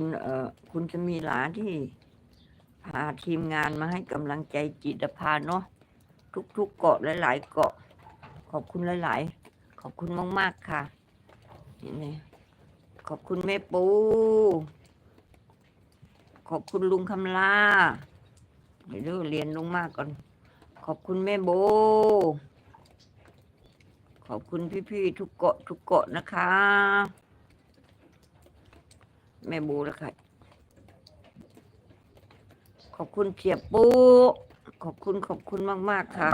คุณเอ่อคุณจะมีหลาที่พาทีมงานมาให้กำลังใจจิตภาเนาะทุกๆเกาะหลายๆเกาะ ขอบคุณหลายๆ ขอบคุณมากๆค่ะนี่นี่ขอบคุณแม่ปู ขอบคุณลุงคำลาเดี๋ยวเรียนลุงมากก่อน ขอบคุณแม่โบ ขอบคุณพี่ๆทุกเกาะทุกเกาะนะคะ แม่โบแล้วค่ะ ขอบคุณเสียปูขอบคุณขอบคุณมาก ๆ ค่ะ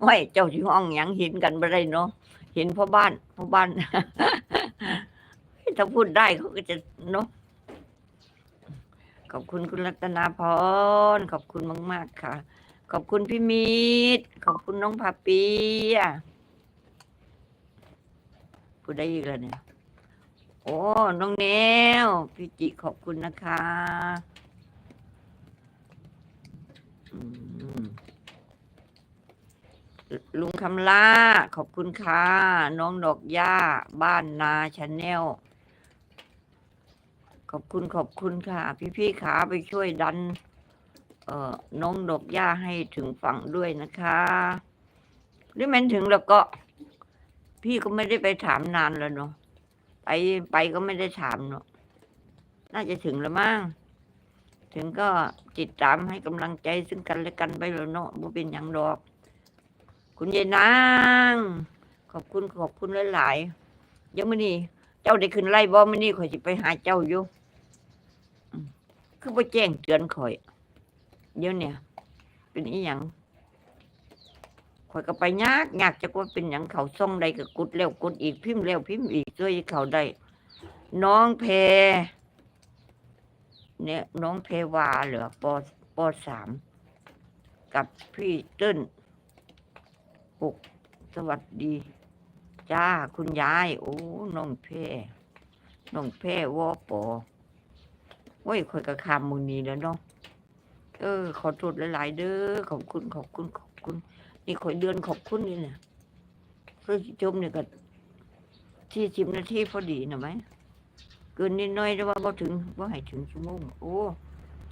โอ้ยเจ้าที่ห้องหยังเห็นกันบ่ได้เนาะเห็นพ่อบ้านพ่อบ้าน ถ้าพูดได้เขาก็จะเนาะขอบคุณคุณรัตนาพรขอบคุณมาก ๆ ค่ะ ขอบคุณพี่มิตรขอบคุณน้องพาปีอะพูดได้อีกแล้วเนี่ย โอ้น้องแนวพี่จิขอบคุณนะคะลุงคำล่าขอบคุณค่ะ น้องดอกย่าบ้านนาชาแนลขอบคุณขอบคุณค่ะ พี่ๆขาไปช่วยดัน เอ่อน้องดอกย่าให้ถึงฝั่งด้วยนะคะหรือมันถึงแล้วก็ พี่ก็ไม่ได้ไปถามนานแล้วเนาะ ไปไปก็ไม่ได้ถามเนาะน่าจะถึงแล้วมั้งถึงก็ติดตามให้กำลังใจซึ่งกันและกันไปแล้วเนาะบ่เป็นอย่างดอก คุณยายนาง ขอบคุณขอบคุณหลายๆยังไม่นี่ เจ้าได้ขึ้นไล่บ่ไม่นี่ข่อยจะไปหาเจ้าอยู่คือไปแจ้งเตือนข่อย เดี๋ยวเนี่ย เป็นอีหยัง ข่อยก็ไปยากยากจะว่าเป็นหยังเขาส่องใดก็กดแล้วกดอีกพิมพ์แล้วพิมพ์อีกช่วยเขาได้ น้องเพเนี่ยน้องเพวาเหรอปอปอสามกับพี่เติ้นปกสวัสดี จ้าคุณยาย โอ้น้องแพรน้องแพรวอปอโอ้ยคอยกระคำมือนี้แล้วเนาะเออ ขอโทษหลาย ๆ เด้อขอบคุณขอบคุณขอบคุณ นี่คอยเดือนขอบคุณนี่เนี่ยเพื่อชมเนี่ยก็ที่สิบนาทีพอดีนะไหมเกินนิดหน่อยแต่ว่าพอถึงว่าให้ถึงชั่วโมงโอ้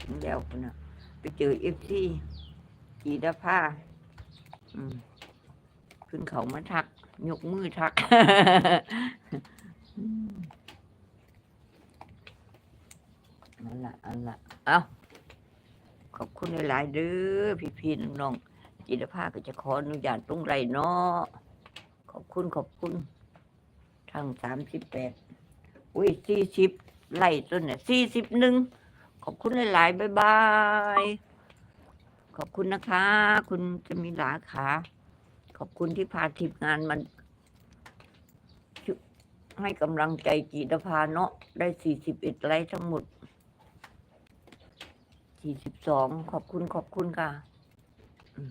ถึงแล้วนะไปเจอเอฟซีกีดาผ้าอืมขึ้นเขามาทัก ยกมือทักนั่นละอันละเอาขอบคุณหลาย ๆ เด้อพี่ ๆ น้อง ๆ จิตรภาก็จะขออนุญาตตรงไรเนาะขอบคุณขอบคุณทั้งสามสิบแปดอุ้ยสี่สิบไล่ต้นเนี่ยสี่สิบหนึ่งขอบคุณหลายๆบายบายขอบคุณนะคะ คุณจะมีหลาขาขอบคุณที่พาทีมงานมันให้กำลังใจจีตภาเนาะได้สี่สิบเอ็ดไลค์ทั้งหมดสี่สิบสองขอบคุณขอบคุณค่ะอืม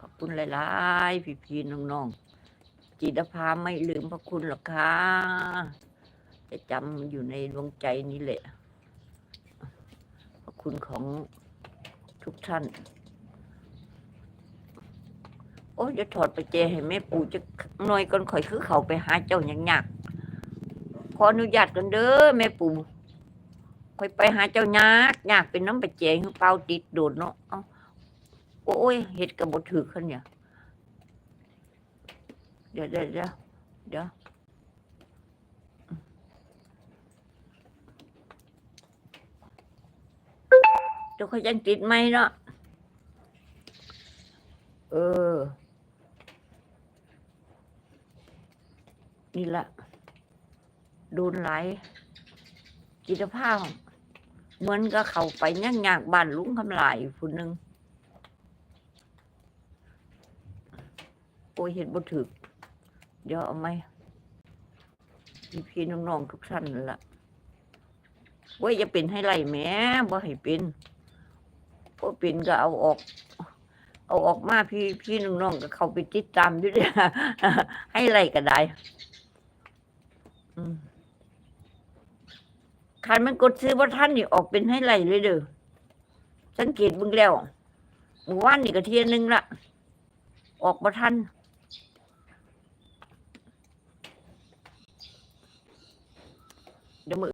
ขอบ คุณหลายๆ พี่ๆน้องๆจีตภาไม่ลืมพระคุณหรอกค่ะจะจำอยู่ในดวงใจนี้แหละพระคุณของทุกท่าน โอ้จะถอดไปเจให้แม่ปู่จะหน่อยก่อนข่อยคือเขาไปหาเจ้าอย่างยากขออนุญาตกันเด้อแม่ปู่ข่อยไปหาเจ้ายากยากเป็นน้ำไปเจให้เป้าติดโดดเนาะ โอ้ยเห็ดกับบถือขึ้นเนี่ย เดี๋ยวเดี๋ยวเดี๋ยวเดี๋ยวเจ้าเขายังติดไหมเนาะเออ นี่แหละโดนไหลจิตภาพเหมือนกับเขาไปยากยากบ้านลุงคำลายผู้หนึ่ง โอ้ยเห็นบ่ถึก เดี๋ยวเอาไหมพี่น้องๆทุกท่านนั่นละโอ้ยจะเป็นให้ไรแม่บ่ให้เป็นบ่เป็นก็เอาออก เอาออกมาพี่พี่น้องๆก็เข้าไปติดตามด้วยให้ไรก็ได้อืมคันมันกดซื้อว่าท่านนี่ออกเป็นให้ไรเลยเด้อสังเกตบึงแล้วเมื่อวานนี่ก็เทียนหนึงละออกมาท่าน